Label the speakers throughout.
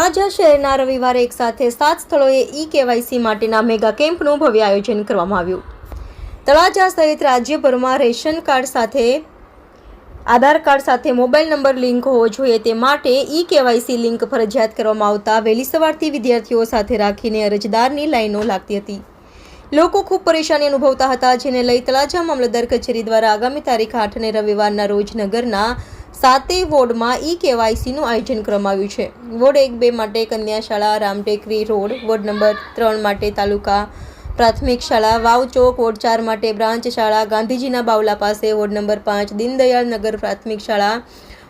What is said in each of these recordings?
Speaker 1: તળાજા શહેરના રવિવારે એક સાથે સાત સ્થળોએ ઈ કેવાયસી માટેના મેગા કેમ્પનું ભવ્ય આયોજન કરવામાં આવ્યું. તળાજા સહિત રાજ્યભરમાં રેશન કાર્ડ સાથે, આધાર કાર્ડ સાથે મોબાઈલ નંબર લિંક હોવો જોઈએ તે માટે ઈ કેવાયસી લિંક ફરજિયાત કરવામાં આવતા વહેલી સવારથી વિદ્યાર્થીઓ સાથે રાખીને અરજદારની લાઈનો લાગતી હતી. લોકો ખૂબ પરેશાની અનુભવતા હતા, જેને લઈ તળાજા મામલતદાર કચેરી દ્વારા આગામી તારીખ આઠને રવિવારના રોજ નગરના સાતેય વોર્ડમાં ઈ કેવાયસીનું આયોજન કરવામાં છે. વોર્ડ એક બે માટે કન્યા શાળા રામટેકરી રોડ, વોર્ડ નંબર ત્રણ માટે તાલુકા પ્રાથમિક શાળા, વાવ ચોક, વોર્ડ ચાર માટે બ્રાન્ચ શાળા, ગાંધીજીના બાવલા પાસે વોર્ડ નંબર પાંચ, દીનદયાળ નગર પ્રાથમિક શાળા,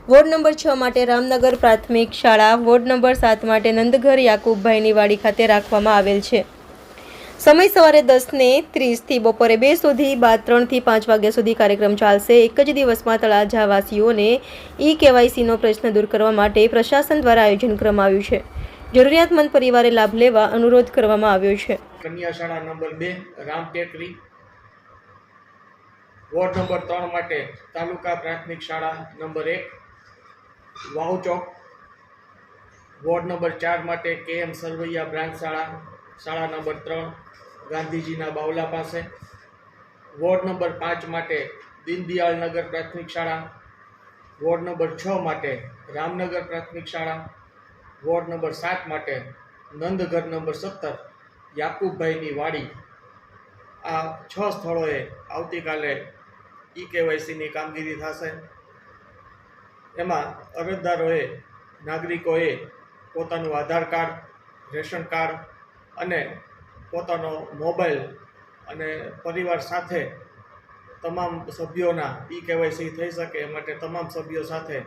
Speaker 1: વોર્ડ નંબર છ માટે રામનગર પ્રાથમિક શાળા, વોર્ડ નંબર સાત માટે નંદઘર યાકુબભાઈની વાડી ખાતે રાખવામાં આવેલ છે. સમય સવારે દસને ત્રીસથી બપોરે બે સુધી, બાદ ત્રણથી પાંચ વાગ્યા સુધી કાર્યક્રમ ચાલશે. એક જ દિવસમાં તળાજાવાસીઓને ઈ કેવાયસીનો પ્રશ્ન દૂર કરવા માટે પ્રશાસન દ્વારા આયોજન કરવામાં આવ્યું છે. જરૂરિયાતમંદ પરિવારે લાભ લેવા અનુરોધ કરવામાં આવ્યો છે.
Speaker 2: કન્યાશાળા નંબર બે, રામ ટેકરી. વોર્ડ નંબર ત્રણ માટે તાલુકા પ્રાથમિક શાળા નંબર એક, વાહુ ચોક. વોર્ડ નંબર ચાર માટે કે સરવૈયા બ્રાન્ચ શાળા. શાળા નંબર ત્રણ, ગાંધીજીના બાવલા પાસે. વોર્ડ નંબર પાંચ માટે દીનદયાળ નગર પ્રાથમિક શાળા. વોર્ડ નંબર છ માટે રામનગર પ્રાથમિક શાળા. વોર્ડ નંબર સાત માટે નંદઘર નંબર સત્તર, યાકુબભાઈની વાડી. આ છ સ્થળોએ આવતીકાલે ઈ કેવાયસીની કામગીરી થશે. એમાં અરજદારોએ, નાગરિકોએ પોતાનું આધાર કાર્ડ, રેશન કાર્ડ અને પોતાનો મોબાઈલ અને પરિવાર સાથે તમામ સભ્યોના ઈ કેવાયસી થઈ શકે એ માટે તમામ સભ્યો સાથે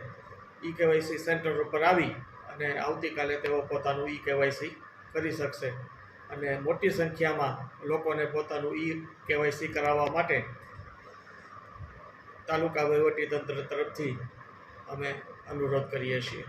Speaker 2: ઈ કેવાયસી સેન્ટર ઉપર આવી અને આવતીકાલે તેઓ પોતાનું ઈ કેવાયસી કરી શકશે. અને મોટી સંખ્યામાં લોકોને પોતાનું ઈ કેવાયસી કરાવવા માટે તાલુકા વહીવટીતંત્ર તરફથી અમે અનુરોધ કરીએ છીએ.